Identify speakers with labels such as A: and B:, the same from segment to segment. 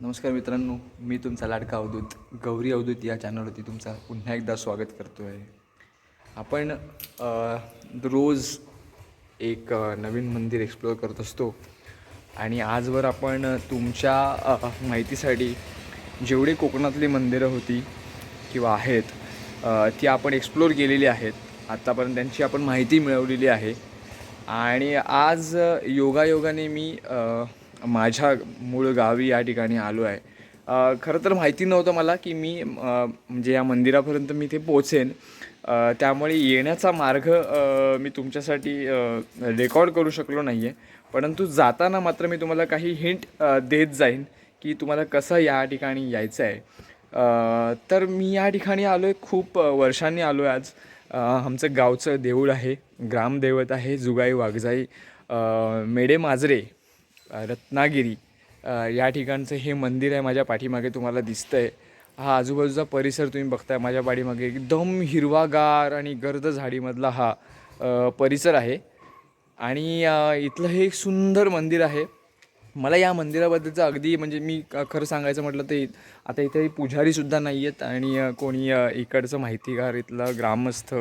A: नमस्कार मित्रांनो मी तुमचा लाडका अवधूत गौरी अवधूत या चॅनलवरती तुमचा पुन्हा एकदा स्वागत करतो आहे आपण रोज एक नवीन मंदिर एक्सप्लोअर करत असतो आणि आजवर आपण तुमच्या माहितीसाठी जेवढे कोकणातली मंदिरं होती किंवा आहेत ती आपण एक्सप्लोअर केलेली आहेत. आत्तापर्यंत त्यांची आपण माहिती मिळवलेली आहे. आणि आज योगायोगाने मी माझ्या मूळ गावी या ठिकाणी आलो आहे. खरं तर माहिती नव्हतं मला की मी म्हणजे या मंदिरापर्यंत मी ते पोचेन त्यामुळे येण्याचा मार्ग मी तुमच्यासाठी रेकॉर्ड करू शकलो नाही आहे परंतु जाताना मात्र मी तुम्हाला काही हिंट देत जाईन की तुम्हाला कसं या ठिकाणी यायचं आहे. तर मी या ठिकाणी आलो आहे खूप वर्षांनी आलो आहे आज आमचं गावचं देऊळ आहे ग्रामदैवत आहे जुगाई वाघजाई मेडे माजरे. रत्नागिरी. या ठिकाणचं हे मंदिर आहे माझ्या पाठीमागे तुम्हाला दिसतं आहे हा आजूबाजूचा परिसर तुम्ही बघताय माझ्या पाठीमागे एकदम हिरवागार आणि गर्द झाडीमधला हा परिसर आहे. आणि इथलं हे एक सुंदर मंदिर आहे. मला या मंदिराबद्दलचं अगदी म्हणजे मी खरं सांगायचं म्हटलं तर इ- आता इथे पुजारीसुद्धा नाही आहेत आणि कोणी इकडचं माहितीगार इथलं ग्रामस्थ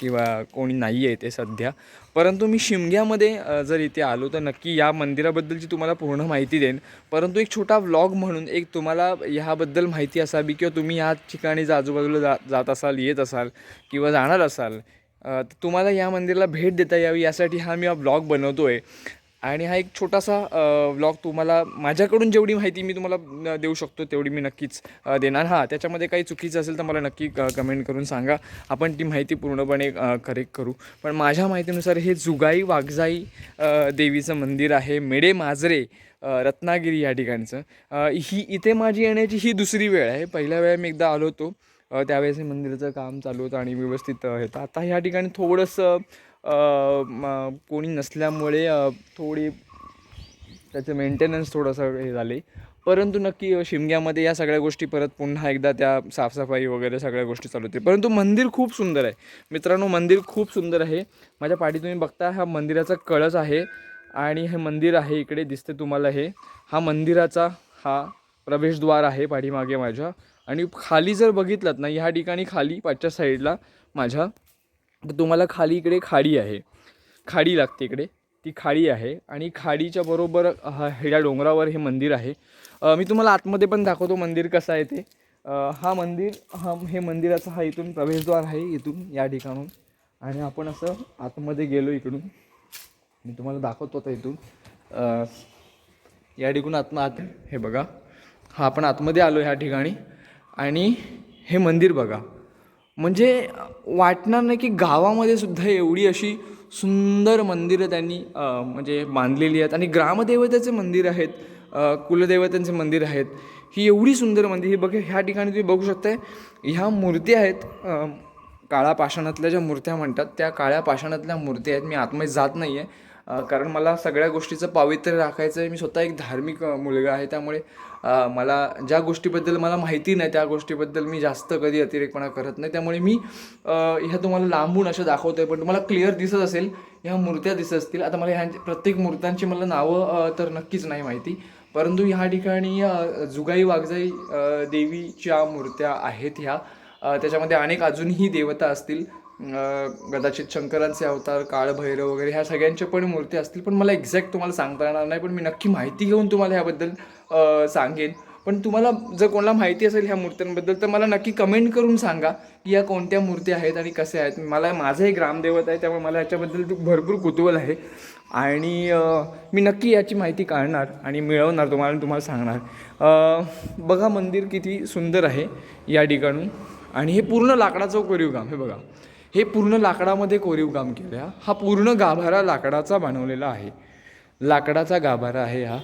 A: किंवा कोणी नाही आहे ते सध्या. परंतु मी शिमग्यामध्ये जर इथे आलो तर नक्की या मंदिराबद्दलची तुम्हाला पूर्ण माहिती देईन. परंतु एक छोटा व्लॉग म्हणून एक तुम्हाला ह्याबद्दल माहिती असावी किंवा तुम्ही या ठिकाणी जा आजूबाजूला जा जात असाल येत असाल किंवा जाणार असाल तर तुम्हाला या मंदिराला भेट देता यावी यासाठी हा मी हा ब्लॉग बनवतो आहे आणि हा एक छोटासा व्लॉग तुम्हाला माझ्याकडून जेवढी माहिती मी तुम्हाला देऊ शकतो तेवढी मी नक्कीच देणार. हां त्याच्यामध्ये काही चुकीचं असेल तर मला नक्की कमेंट करून सांगा. आपण ती माहिती पूर्णपणे करेक्ट करू. पण माझ्या माहितीनुसार हे जुगाई वाघजाई देवीचं मंदिर आहे. मेडे माजरे रत्नागिरी या ठिकाणचं. ही इथे माझी येण्याची ही दुसरी वेळ आहे. पहिल्या वेळा मी एकदा आलो होतो. त्यावेळेस हे मंदिराचं काम चालू होतं आणि व्यवस्थित येतं. आता ह्या ठिकाणी थोडंसं कोणी नसल्यामुळे थोडी त्याचं मेंटेनन्स थोडंसं हे झाले. परंतु नक्की शिमग्यामध्ये या सगळ्या गोष्टी परत पुन्हा एकदा त्या साफसफाई वगैरे सगळ्या गोष्टी चालू होते परंतु मंदिर खूप सुंदर आहे. मित्रांनो मंदिर खूप सुंदर आहे. माझ्या पाठी तुम्ही बघता हा मंदिराचा कळस आहे आणि हे मंदिर आहे इकडे दिसते तुम्हाला हे. हा मंदिराचा हा प्रवेशद्वार आहे पाठीमागे माझ्या. आणि खाली जर बघितलं ना ह्या ठिकाणी खाली पाचच्या साईडला माझ्या तर तुम्हाला खाली इकडे खाडी आहे. खाडी लागते इकडे. ती खाडी आहे आणि खाडीच्या बरोबर हा ह्या डोंगरावर हे मंदिर आहे. मी तुम्हाला आतमध्ये पण दाखवतो मंदिर कसं आहे ते. हा मंदिर हा हे मंदिराचा हा इथून प्रवेशद्वार आहे इथून या ठिकाणून. आणि आपण असं आतमध्ये गेलो इकडून. मी तुम्हाला दाखवतो आता इथून. या ठिकाण आत आत हे बघा. हा आपण आतमध्ये आलो ह्या ठिकाणी. आणि हे मंदिर बघा. म्हणजे वाटणार नाही की गावामध्ये सुद्धा एवढी अशी सुंदर मंदिरं त्यांनी म्हणजे बांधलेली आहेत. आणि ग्रामदेवतेचे मंदिर आहेत कुलदेवतांचे मंदिर आहेत. ही एवढी सुंदर मंदिर ही बघ ह्या ठिकाणी तुम्ही बघू शकताय ह्या मूर्ती आहेत काळ्या पाषाणातल्या ज्या मूर्त्या म्हणतात त्या काळ्या पाषाणातल्या मूर्ती आहेत. मी आतमध्ये जात नाही आहे कारण मला सगळ्या गोष्टीचं पावित्र्य राखायचं आहे मी स्वतः एक धार्मिक मुलगा आहे. त्यामुळे मला ज्या गोष्टीबद्दल मला माहिती नाही त्या गोष्टीबद्दल मी जास्त कधी अतिरेकपणा करत नाही. त्यामुळे मी ह्या तुम्हाला लांबून अशा आहे पण तुम्हाला क्लिअर दिसत असेल ह्या मूर्त्या दिसत असतील. आता मला ह्या प्रत्येक मूर्त्यांची मला नावं तर नक्कीच नाही माहिती. परंतु ह्या ठिकाणी जुगाई वाघजाई देवीच्या मूर्त्या आहेत ह्या. त्याच्यामध्ये अनेक अजूनही देवता असतील. कदाचित शंकरांचे अवतार काळभैरव वगैरे ह्या सगळ्यांच्या पण मूर्ती असतील पण मला एक्झॅक्ट तुम्हाला सांगता येणार नाही पण मी नक्की माहिती घेऊन तुम्हाला ह्याबद्दल सांगेन. पण तुम्हाला जर कोणाला माहिती असेल ह्या मूर्त्यांबद्दल तर मला नक्की कमेंट करून सांगा की या कोणत्या मूर्ती आहेत आणि कसे आहेत. मला माझं हे ग्रामदैवत आहे त्यामुळे मला याच्याबद्दल भरपूर कुतूहल आहे. आणि मी नक्की याची माहिती काढणार आणि मिळवणार तुम्हाला तुम्हाला सांगणार. बघा मंदिर किती सुंदर आहे या ठिकाणून. आणि हे पूर्ण लाकडाचं कोरीव काम हे बघा. हे पूर्ण लाकडामध्ये कोरीव काम केलं हा पूर्ण गाभारा लाकडाचा बनवलेला आहे. लाकडाचा गाभारा आहे हा.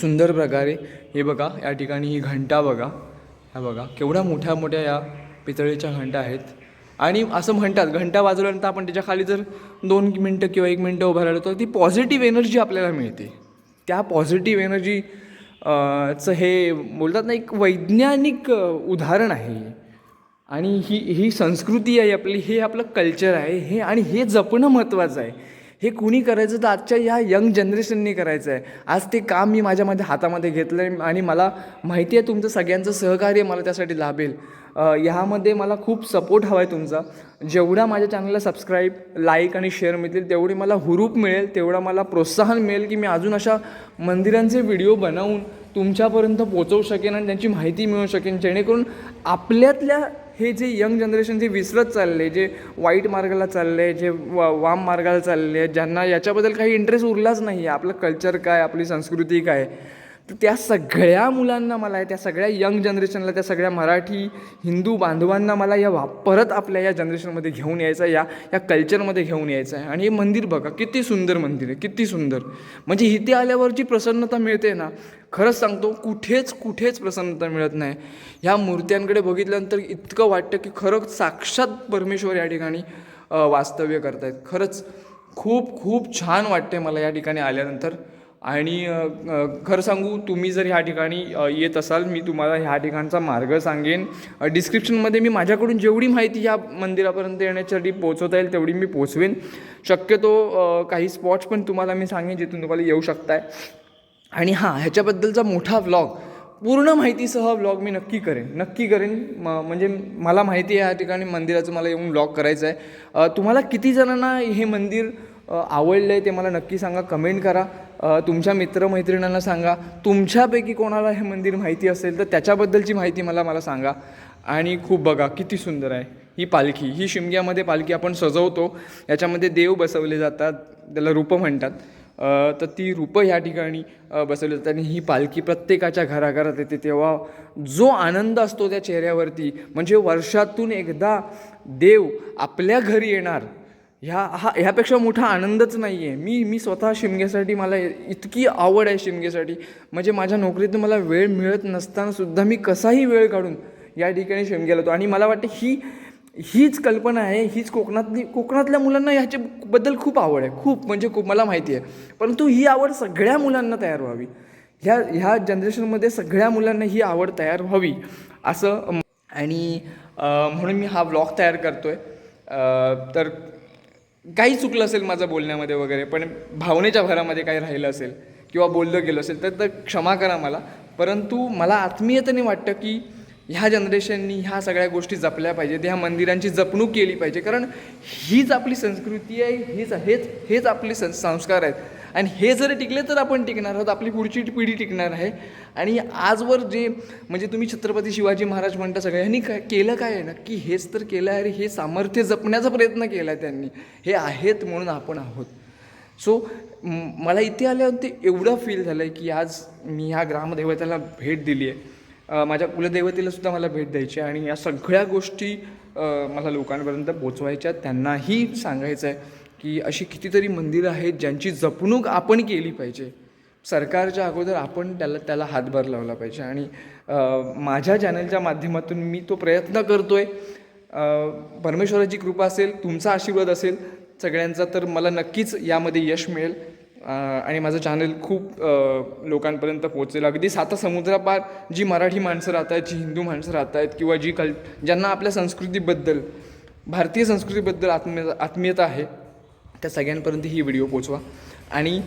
A: सुंदर प्रकारे हे बघा या ठिकाणी ही घंटा बघा. ह्या बघा केवढ्या मोठ्या मोठ्या या पितळेच्या घंटा आहेत. आणि असं म्हणतात घंटा वाजवल्यानंतर आपण त्याच्याखाली जर दोन मिनटं किंवा एक मिनटं उभं राहिलो तर ती पॉझिटिव्ह एनर्जी आपल्याला मिळते. त्या पॉझिटिव्ह एनर्जी चं हे बोलतात ना एक वैज्ञानिक उदाहरण आहे. आणि ही ही संस्कृती आहे आपली हे आपलं कल्चर आहे हे आणि हे जपणं महत्त्वाचं आहे. हे कुणी करायचं तर आजच्या या यंग जनरेशननी करायचं आहे. आज ते काम मी माझ्यामध्ये हातामध्ये घेतलं आहे आणि मला माहिती आहे तुमचं सगळ्यांचं सहकार्य मला त्यासाठी लाभेल. ह्यामध्ये मला खूप सपोर्ट हवा आहे तुमचा. जेवढा माझ्या चॅनलला सबस्क्राईब लाईक आणि शेअर मिळतील तेवढी मला हुरूप मिळेल तेवढा मला प्रोत्साहन मिळेल की मी अजून अशा मंदिरांचे व्हिडिओ बनवून तुमच्यापर्यंत पोचवू शकेन आणि त्यांची माहिती मिळू शकेन जेणेकरून आपल्यातल्या हे जे यंग जनरेशन जे विसरत चालले जे वाईट मार्गाला चालले जे वा वाम मार्गाला चालले ज्यांना याच्याबद्दल काही इंटरेस्ट उरलाच नाही. आहे आपलं कल्चर काय आपली संस्कृती काय? तर त्या सगळ्या मुलांना मला त्या सगळ्या यंग जनरेशनला त्या सगळ्या मराठी हिंदू बांधवांना मला या वा परत आपल्या या जनरेशनमध्ये घेऊन यायचं आहे या या कल्चरमध्ये घेऊन यायचं आहे. आणि हे मंदिर बघा किती सुंदर मंदिर आहे किती सुंदर. म्हणजे इथे आल्यावर जी प्रसन्नता मिळते ना. खरंच सांगतो कुठेच कुठेच प्रसन्नता मिळत नाही. ह्या मूर्त्यांकडे बघितल्यानंतर इतकं वाटतं की खरंच साक्षात परमेश्वर या ठिकाणी वास्तव्य करतायत. खरंच खूप खूप छान वाटते मला या ठिकाणी आल्यानंतर. आणि खरं सांगू तुम्ही जर ह्या ठिकाणी येत असाल मी तुम्हाला ह्या ठिकाणचा मार्ग सांगेन. डिस्क्रिप्शनमध्ये मी माझ्याकडून जेवढी माहिती ह्या मंदिरापर्यंत येण्यासाठी पोहोचवता येईल तेवढी मी पोचवेन शक्यतो काही स्पॉट्स पण तुम्हाला मी सांगेन जिथून तुम्हाला येऊ शकताय. आणि हां ह्याच्याबद्दलचा मोठा व्लॉग पूर्ण माहितीसह व्लॉग मी नक्की करेन. नक्की करेन म म्हणजे मला माहिती आहे या ठिकाणी मंदिराचं मला येऊन व्लॉग करायचं आहे तुम्हाला किती जणांना हे मंदिर आवडलं आहे ते मला नक्की सांगा कमेंट करा. तुमच्या मित्रमैत्रिणींना सांगा. तुमच्यापैकी कोणाला हे मंदिर माहिती असेल तर त्याच्याबद्दलची माहिती मला मला सांगा. आणि खूप बघा किती सुंदर आहे. ही पालखी ही शिमग्यामध्ये पालखी आपण सजवतो. याच्यामध्ये देव बसवले जातात. त्याला रूपं म्हणतात. तर ती रूपं ह्या ठिकाणी बसवली जातात. आणि ही पालखी प्रत्येकाच्या घराघरात येते. तेव्हा जो आनंद असतो त्या चेहऱ्यावरती म्हणजे वर्षातून एकदा देव आपल्या घरी येणार. ह्या हा ह्यापेक्षा मोठा आनंदच नाही आहे मी मी स्वतः शिमग्यासाठी मला इतकी आवड आहे शिमग्यासाठी. म्हणजे माझ्या नोकरीतून मला वेळ मिळत नसतानासुद्धा मी कसाही वेळ काढून या ठिकाणी शिमग्याला होतो आणि मला वाटतं ही हीच कल्पना आहे हीच कोकणातली कोकणातल्या मुलांना ह्याच्याबद्दल खूप आवड आहे. खूप म्हणजे खूप मला माहिती आहे. परंतु ही आवड सगळ्या मुलांना तयार व्हावी. ह्या ह्या जनरेशनमध्ये सगळ्या मुलांना ही आवड तयार व्हावी असं आणि म्हणून मी हा ब्लॉग तयार करतो आहे तर काही चुकलं असेल माझं बोलण्यामध्ये वगैरे पण भावनेच्या भरामध्ये काही राहिलं असेल किंवा बोललं गेलं असेल तर तर क्षमा करा मला. परंतु मला आत्मीयतेने वाटतं की ह्या जनरेशननी ह्या सगळ्या गोष्टी जपल्या पाहिजेत ह्या मंदिरांची जपणूक केली पाहिजे. कारण हीच आपली संस्कृती आहे हीच हेच हेच आपले सं संस्कार आहेत. आणि हे जर टिकले तर आपण टिकणार आहोत. आपली पुढची पिढी टिकणार आहे. आणि आजवर जे म्हणजे तुम्ही छत्रपती शिवाजी महाराज म्हणता सगळ्यांनी काय केलं काय आहे? नक्की हेच तर केलं आहे अरे हे सामर्थ्य जपण्याचा प्रयत्न केला आहे त्यांनी. हे आहेत म्हणून आपण आहोत. सो मला इथे आल्यावर ते एवढं फील झालं आहे की आज मी ह्या ग्रामदेवताला भेट दिली आहे. माझ्या कुलदेवतेला सुद्धा मला भेट द्यायची आहे आणि या सगळ्या गोष्टी मला लोकांपर्यंत पोचवायच्या त्यांनाही सांगायचं आहे. की अशी कितीतरी मंदिरं आहेत ज्यांची जपणूक आपण केली पाहिजे. सरकारच्या अगोदर आपण त्याला त्याला हातभार लावला पाहिजे. आणि माझ्या चॅनलच्या माध्यमातून मी तो प्रयत्न करतो आहे परमेश्वराची कृपा असेल तुमचा आशीर्वाद असेल सगळ्यांचा तर मला नक्कीच यामध्ये यश मिळेल. आणि माझं चॅनल खूप लोकांपर्यंत पोहोचेल. अगदी साता समुद्रापार जी मराठी माणसं राहत आहेत जी हिंदू माणसं राहत आहेत किंवा जी कल ज्यांना आपल्या संस्कृतीबद्दल भारतीय संस्कृतीबद्दल आत्मीय आत्मीयता आहे त्या सगळ्यांपर्यंत ही व्हिडिओ पोचवा. आणि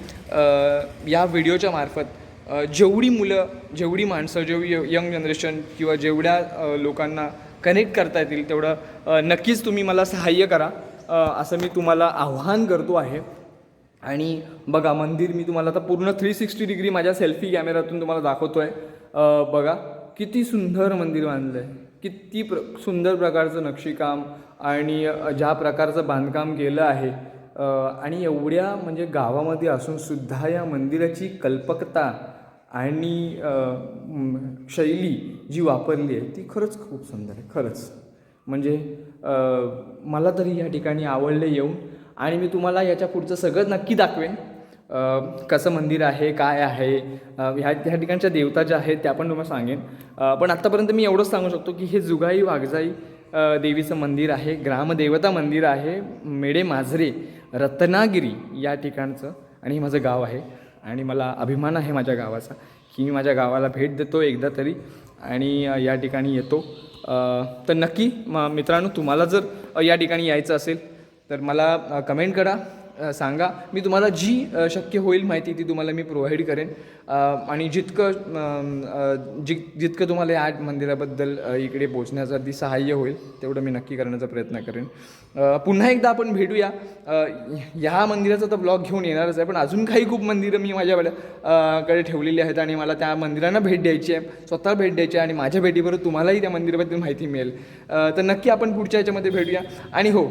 A: या व्हिडिओच्या मार्फत जेवढी मुलं जेवढी माणसं जेवढी यंग जनरेशन किंवा जेवढ्या लोकांना कनेक्ट करता येतील तेवढं नक्कीच तुम्ही मला सहाय्य करा असं मी तुम्हाला आव्हान करतो आहे. आणि बघा मंदिर मी तुम्हाला आता पूर्ण थ्री सिक्स्टी डिग्री माझ्या सेल्फी कॅमेऱ्यातून तुम्हाला दाखवतो आहे बघा किती सुंदर मंदिर बांधलं आहे किती प्र सुंदर प्रकारचं नक्षीकाम आणि ज्या प्रकारचं बांधकाम केलं आहे. आणि एवढ्या म्हणजे गावामध्ये असूनसुद्धा या मंदिराची कल्पकता आणि शैली जी वापरली आहे ती खरंच खूप सुंदर आहे खरंच. म्हणजे मला तरी या ठिकाणी आवडले येऊन आणि मी तुम्हाला याच्या पुढचं सगळं नक्की दाखवेन. कसं मंदिर आहे काय आहे ह्या ह्या ठिकाणच्या देवता ज्या आहेत त्या पण तुम्हाला सांगेन. पण आत्तापर्यंत मी एवढंच सांगू शकतो की हे जुगाई वाघजाई देवीचं मंदिर आहे ग्रामदेवता मंदिर आहे मेडे माजरे रत्नागिरी या ठिकाणचं आणि हे माझं गाव आहे. आणि मला अभिमान आहे माझ्या गावाचा की मी माझ्या गावाला भेट देतो एकदा तरी आणि या ठिकाणी येतो. तर नक्की म मित्रांनो तुम्हाला जर या ठिकाणी यायचं असेल तर मला कमेंट करा. सांगा. मी तुम्हाला जी शक्य होईल माहिती ती तुम्हाला मी प्रोव्हाइड करेन. आणि जितकं अम, जि जितकं तुम्हाला या मंदिराबद्दल इकडे पोचण्याचं अगदी सहाय्य होईल तेवढं मी नक्की करण्याचा प्रयत्न करेन. पुन्हा एकदा आपण भेटूया. ह्या मंदिराचा तर ब्लॉग घेऊन येणारच आहे पण अजून काही खूप मंदिरं मी माझ्याकडे ठेवलेली आहेत आणि मला त्या मंदिरांना भेट द्यायची आहे स्वतः भेट द्यायची आहे आणि माझ्या भेटीबरोबर तुम्हालाही त्या मंदिराबद्दल माहिती मिळेल. तर नक्की आपण पुढच्या याच्यामध्ये भेटूया. आणि हो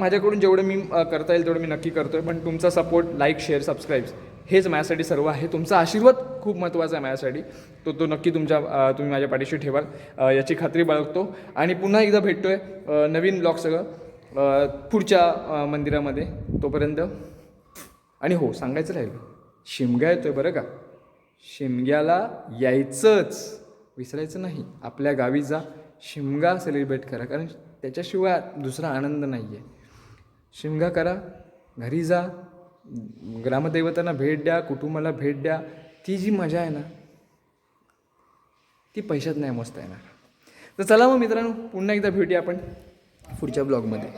A: माझ्याकडून जेवढं मी करता येईल तेवढं मी नक्की करतो आहे पण तुमचा सपोर्ट लाईक शेअर सबस्क्राईब्स हेच माझ्यासाठी सर्व आहे. तुमचा आशीर्वाद खूप महत्त्वाचा आहे माझ्यासाठी. तो तो नक्की तुमच्या तुम्ही माझ्या पाठीशी ठेवाल. याची खात्री बाळगतो. आणि पुन्हा एकदा भेटतो आहे नवीन ब्लॉग सगळं पुढच्या मंदिरामध्ये तोपर्यंत. आणि हो सांगायचं राहिलं. शिमगा येतोय बरं का? शिमग्याला यायचंच. विसरायचं नाही. आपल्या गावी जा. शिमगा सेलिब्रेट करा. कारण त्याच्याशिवाय दुसरा आनंद नाही आहे शिमगा करा. घरी जा ग्रामदैवतांना भेट द्या कुटुंबाला भेट द्या. ती जी मजा आहे ना ती पैशात नाही मस्त येणार. तर चला मग मित्रांनो पुन्हा एकदा भेटूया आपण पुढच्या ब्लॉगमध्ये.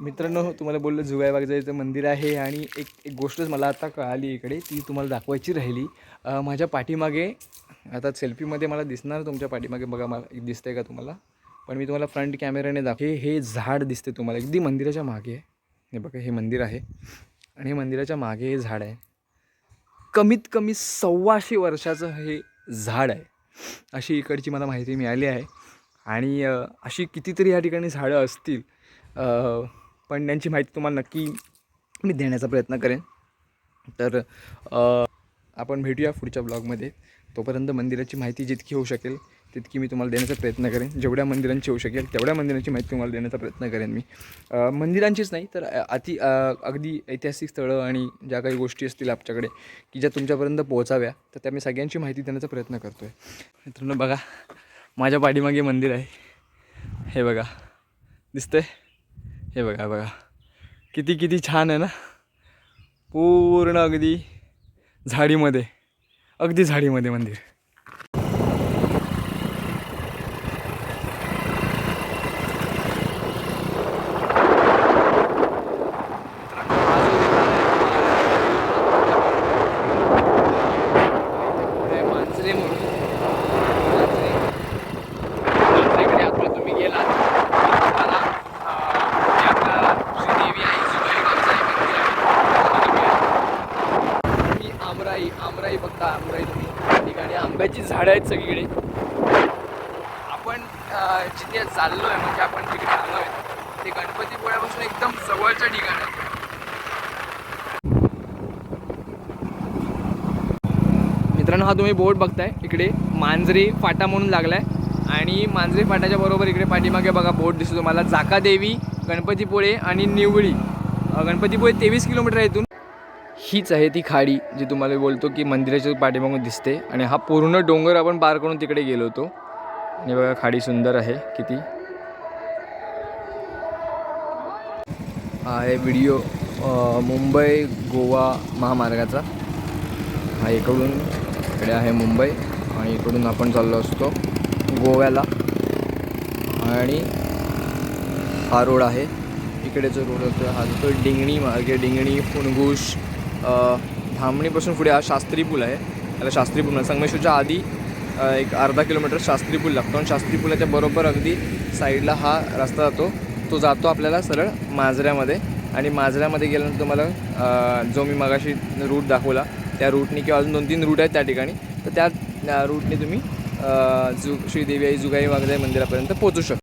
A: मित्रांनो तुम्हाला बोललो जुगाईबागचं इथं मंदिर आहे आणि एक एक गोष्टच मला आता कळाली इकडे ती तुम्हाला दाखवायची राहिली. माझ्या पाठीमागे आता सेल्फीमध्ये मला दिसणार तुमच्या पाठीमागे बघा मला दिसतंय का तुम्हाला? पण मी तुम्हाला फ्रंट कॅमेऱ्याने दाखवे हे झाड दिसते तुम्हाला. अगदी मंदिराच्या मागे आहे. हे बघा हे मंदिर आहे. आणि हे मंदिराच्या मागे हे झाड आहे. कमीत कमी सव्वाशे वर्षाचं हे झाड आहे. अशी इकडची मला माहिती मिळाली आहे. आणि अशी कितीतरी या ठिकाणी झाडं असतील पण त्यांची माहिती तुम्हाला नक्की मी देण्याचा प्रयत्न करेन. तर आपण भेटूया पुढच्या ब्लॉगमध्ये. तोपर्यंत मंदिराची माहिती जितकी होऊ शकेल तितकी मी तुम्हाला देण्याचा प्रयत्न करेन. जेवढ्या मंदिरांची होऊ शकेल तेवढ्या मंदिरांची माहिती तुम्हाला देण्याचा प्रयत्न करेन मी. मंदिरांचीच नाही तर अति अगदी ऐतिहासिक स्थळं आणि ज्या काही गोष्टी असतील आमच्याकडे की ज्या तुमच्यापर्यंत पोहोचाव्या तर त्या मी सगळ्यांची माहिती देण्याचा प्रयत्न करतो आहे मित्रांनो बघा माझ्या पाठीमागे मंदिर आहे. हे बघा दिसतंय? हे बघा बघा. किती किती छान आहे ना? पूर्ण अगदी झाडीमध्ये अगदी झाडीमध्ये मंदिर मांजरे म्हणून मांजरे मांजरेकडे आता तुम्ही गेलात तर तुम्हाला अं, जे आपलं श्रीदेवी आई जुबाईबाईचं हे मंदिर आहे ते मिळेल. आणि आमराई आमराई बघता आमराई तुम्ही त्या ठिकाणी आंब्याची झाडं आहेत सगळीकडे. आपण जिथे चाललो आहे म्हणजे आपण जिकडे आलो आहे ते गणपतीपुळ्यापासून एकदम जवळचं ठिकाण. आहे मित्रांनो हा तुम्ही बोर्ड बघताय. इकडे मांजरी फाटा म्हणून लागलाय. आणि मांजरी फाट्याच्या बरोबर इकडे पाठीमागे बघा बोट दिसतो तुम्हाला. जाकादेवी गणपतीपुळे आणि निवळी. गणपतीपुळे तेवीस किलोमीटर आहे इथून. हीच आहे ती खाडी जी तुम्हाला बोलतो की मंदिराच्या पाठीमागून दिसते. आणि हा पूर्ण डोंगर आपण पार करून तिकडे गेलो होतो. आणि बघा खाडी सुंदर आहे किती. हा आहे व्हिडिओ मुंबई गोवा महामार्गाचा. हा इकडून इकडे आहे मुंबई आणि इकडून आपण चाललो असतो गोव्याला. आणि हा रोड आहे. इकडे जो रोड असतो हा जो डिंगणी मार्गे डिंगणी फुणगुश धामणीपासून पुढे हा शास्त्री पूल आहे. त्याला शास्त्री पूल म्हणजे संगमेश्वरच्या आधी एक अर्धा किलोमीटर शास्त्री पूल लागतो. आणि शास्त्री पुलाच्या बरोबर अगदी साईडला हा रस्ता जातो. तो जातो आपल्याला सरळ माजऱ्यामध्ये. आणि माजऱ्यामध्ये गेल्यानंतर तुम्हाला जो मी मगाशी रूट दाखवला त्या रूटने किंवा अजून दोन तीन रूट आहेत त्या ठिकाणी. तर त्या रूटने तुम्ही जु श्रीदेवी आई जुगाई वागजाई मंदिरापर्यंत पोहोचू शकता.